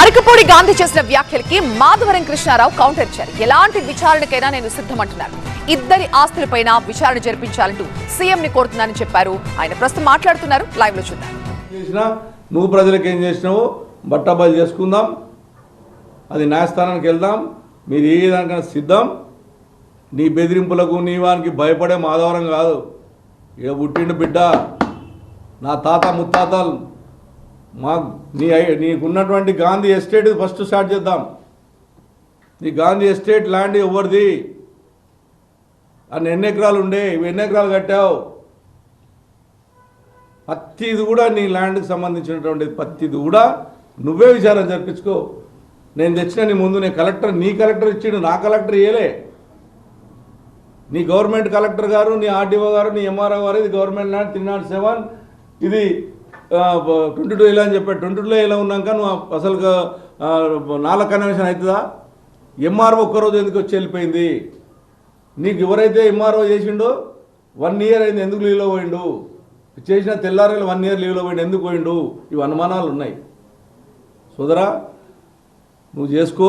అరకపూడి గాంధీ చేసిన వ్యాఖ్యలకి మాధవరం కృష్ణారావు కౌంటర్ ఇచ్చారు. ఎలాంటి విచారణకైనా నేను సిద్ధమంటున్నారు ఇద్దరి ఆస్తులపైన విచారణ జరిపించాలంటూ సీఎం ని కోరుతున్నానని చెప్పారు. ఆయన ప్రస్తుతం మాట్లాడుతున్నారు. లైవ్లో చూద్దాం. నువ్వు ప్రజలకు ఏం చేసినావు బట్టబయలు చేసుకుందాం. అది న్యాయస్థానానికి వెళ్దాం. మీరు ఏ దానికైనా సిద్ధం. నీ బెదిరింపులకు నీ వానికి భయపడే మాధవరం కాదు. ఇక పుట్టిండు బిడ్డ. నా తాత ముత్తాతలు. మా నీ నీకున్నటువంటి గాంధీ ఎస్టేట్ ఫస్ట్ స్టార్ట్ చేద్దాం. నీ గాంధీ ఎస్టేట్ ల్యాండ్ ఎవరిది? అని ఎన్ని ఎకరాలు ఉండే? ఇవి ఎన్ని ఎకరాలు కట్టావు? పత్తిది కూడా నీ ల్యాండ్కి సంబంధించినటువంటి పత్తిది కూడా నువ్వే విచారం జరిపించుకో. నేను తెచ్చిన నీ ముందు నేను కలెక్టర్ నీ కలెక్టర్ ఇచ్చిండు నా కలెక్టర్ ఇయ్యలే. నీ గవర్నమెంట్ కలెక్టర్ గారు నీ ఆర్డీఓ గారు నీ ఎంఆర్ఓ గారు ఇది government land three not seven ఇది ట్వంటీ టూ ఇలా అని చెప్పాడు. ట్వంటీ టూలో ఇలా ఉన్నాక నువ్వు అసలు నాలుగు కన్వెన్షన్ అవుతుందా? ఎంఆర్ఓ ఒక్కరోజు ఎందుకు వచ్చి వెళ్ళిపోయింది? నీకు ఎవరైతే ఎంఆర్ఓ చేసిండో వన్ ఇయర్ అయింది ఎందుకు లీవ్లో పోయిండు? చేసిన తెల్లారేళ్ళు వన్ ఇయర్ లీవ్లో పోయిండు ఎందుకు పోయిండు? ఇవి అనుమానాలు ఉన్నాయి. సోదరా నువ్వు చేసుకో.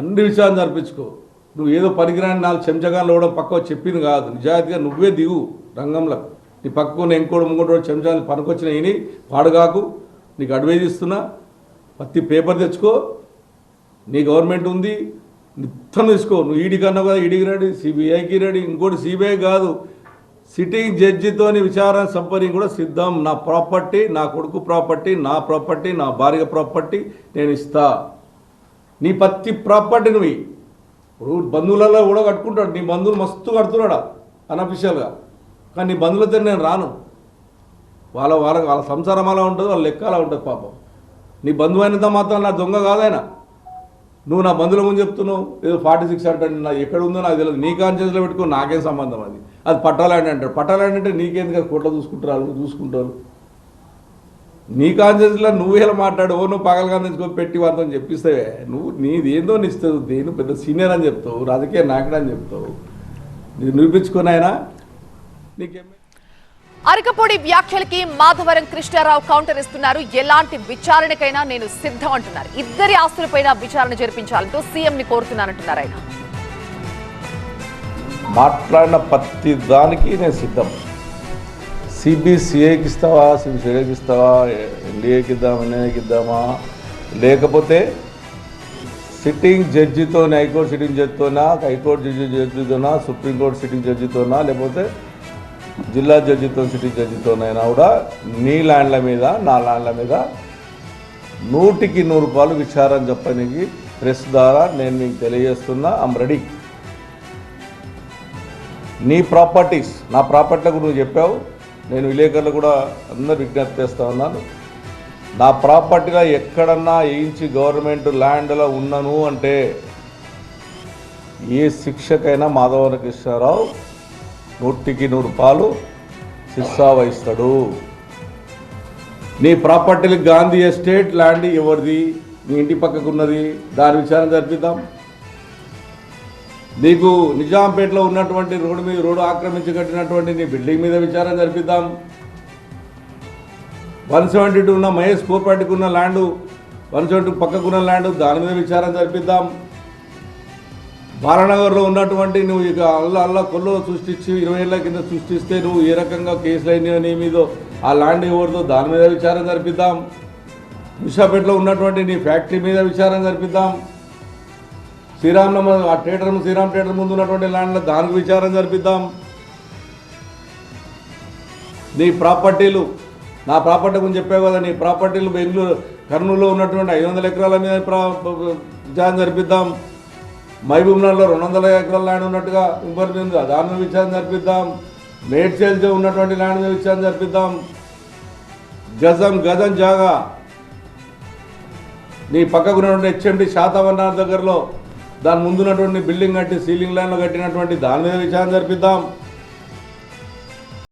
అన్ని విషయాలు జరిపించుకో. నువ్వు ఏదో పనికిరాని నాలుగు చెంచగాలు ఇవ్వడం పక్క చెప్పింది కాదు. నిజాయితీగా నువ్వే దిగు రంగంలో నీ పక్కన ఇంకోటి ఇంకోటి చెంచాలు పనికొచ్చిన ఇని పాడుగాకు నీకు అడ్వైజ్ ఇస్తున్నా. ప్రతి పేపర్ తెచ్చుకో. నీ గవర్నమెంట్ ఉంది. నిత్యం తీసుకో. నువ్వు ఈడీ కన్నా కదా ఈడీకి రెడీ. సిబిఐకి రెడీ. ఇంకోటి సిబిఐ కాదు. సిట్టింగ్ జడ్జితోని విచారణ సంపర్యం కూడా సిద్ధం. నా ప్రాపర్టీ నా కొడుకు ప్రాపర్టీ నా ప్రాపర్టీ నా భార్య ప్రాపర్టీ నేను ఇస్తా. నీ ప్రతి ప్రాపర్టీ నువ్వు ఇప్పుడు బంధువులలో కూడా కట్టుకుంటాడు. నీ బంధువులు మస్తు కడుతున్నాడా? అనఫిషియల్గా. కానీ నీ బంధువులతో నేను రాను. వాళ్ళ వాళ్ళ వాళ్ళ సంసారం అలా ఉంటుంది వాళ్ళ లెక్క అలా ఉంటుంది పాపం. నీ బంధువు అయినంత మాత్రం నా దొంగ కాదైనా. నువ్వు నా బంధువుల ముందు చెప్తున్నావు ఏదో ఫార్టీ సిక్స్ అంటే నా ఎక్కడ ఉందో నాకు తెలియదు. నీ కాన్షియస్లో పెట్టుకో నాకేం సంబంధం అది. అది పట్టాలండి అంటాడు. పట్టాలండి అంటే నీకేంది కదా కుట్ర చూసుకుంటారు నువ్వు చూసుకుంటారు. నీ కాన్షియస్లో నువ్వు ఎలా మాట్లాడు ఓ నువ్వు పగలగా తెచ్చుకొని పెట్టి వాళ్ళతో చెప్పిస్తే నువ్వు నీది ఏందో నిస్తావు దేని పెద్ద సీనియర్ అని చెప్తావు రాజకీయ నాయకుడు అని చెప్తావు. నీకు నిరూపించుకుని అరకపూడి వ్యాఖ్యలకి మాధవరం కృష్ణారావు కౌంటర్ ఇస్తున్నారు. ఎలాంటి విచారణకైనా నేను సిద్ధం అంటున్నారు. ఇద్దరి ఆస్తులపైన విచారణ జరిపించాలంటూ సీఎం ని కోరుతున్నానంటున్నారు ఆయన. మాట్లాడిన ప్రతి దానికి నేను సిద్ధం. సిబిసిఐకి ఇస్తావా? సిబిసిఐకి ఇస్తావా? ఎన్డీఏకి ఇద్దామా? ఎన్ఐకి ఇద్దామా? లేకపోతే సిట్టింగ్ జడ్జితో హైకోర్టు సిట్టింగ్ జడ్జితోనా హైకోర్టు జడ్జి జడ్జితోనా సుప్రీంకోర్టు సిట్టింగ్ జడ్జితోనా లేకపోతే జిల్లా జడ్జితో సిటీ జడ్జితోనైనా కూడా నీ ల్యాండ్ల మీద నా ల్యాండ్ల మీద నూటికి నూరు రూపాయలు విచారం చెప్పడానికి ప్రెస్ ద్వారా నేను మీకు తెలియజేస్తున్నా. ఐమ్ రెడీ నీ ప్రాపర్టీస్ నా ప్రాపర్టీలకు నువ్వు చెప్పావు. నేను విలేకరులు కూడా అందరు విజ్ఞప్తి చేస్తా ఉన్నాను. నా ప్రాపర్టీలో ఎక్కడన్నా వేయించి గవర్నమెంట్ ల్యాండ్లో ఉన్నను అంటే ఏ శిక్షకైనా మాధవన కృష్ణారావు నూటికి నూరు పాలు శిక్ష వహిస్తాడు. నీ ప్రాపర్టీలు గాంధీ ఎస్టేట్ ల్యాండ్ ఎవరిది? నీ ఇంటి పక్కకు ఉన్నది దాని విచారణ జరిపిద్దాం. నీకు నిజాంపేటలో ఉన్నటువంటి రోడ్డు మీద రోడ్డు ఆక్రమించి కట్టినటువంటి నీ బిల్డింగ్ మీద విచారణ జరిపిద్దాం. వన్ సెవెంటీ టూ ఉన్న మహేష్ కోపాటికి ఉన్న ల్యాండ్ వన్ సెవెంటీ పక్కకున్న ల్యాండ్ దాని మీద విచారణ జరిపిద్దాం. బాలనగర్లో ఉన్నటువంటి నువ్వు ఇక అల్ల అల్ల కొల్లో సృష్టించి ఇరవై ఏళ్ళ కింద సృష్టిస్తే నువ్వు ఏ రకంగా కేసులు అయినా నీ మీదో ఆ ల్యాండ్ ఎవరిదో దాని మీద విచారం జరిపిద్దాం. విశాఖపేటలో ఉన్నటువంటి నీ ఫ్యాక్టరీ మీద విచారం జరిపిద్దాం. శ్రీరామ్ నమ- ఆ థియేటర్ శ్రీరామ్ థియేటర్ ముందు ఉన్నటువంటి ల్యాండ్లో దానికి విచారం జరిపిద్దాం. నీ ప్రాపర్టీలు నా ప్రాపర్టీ గురించి చెప్పావు కదా నీ ప్రాపర్టీలు బెంగళూరు కర్నూలులో ఉన్నటువంటి ఐదు వందల ఎకరాల మీద ప్రా విచారణ జరిపిద్దాం. మహబూబ్నగర్లో రెండు వందల ఎకరాల ల్యాండ్ ఉన్నట్టుగా ఇంకోటి మీద దాని మీద విచారణ జరిపిద్దాం. మేడ్చేల్తో ఉన్నటువంటి ల్యాండ్ మీద విషయాన్ని జరిపిద్దాం. గజం గజం జాగా. నీ పక్కకు ఉన్నటువంటి హెచ్ఎండి శాతవనార్ దగ్గరలో దాని ముందున్నటువంటి బిల్డింగ్ కట్టి సీలింగ్ లైన్లో కట్టినటువంటి దాని మీద విషయాన్ని జరిపిద్దాం.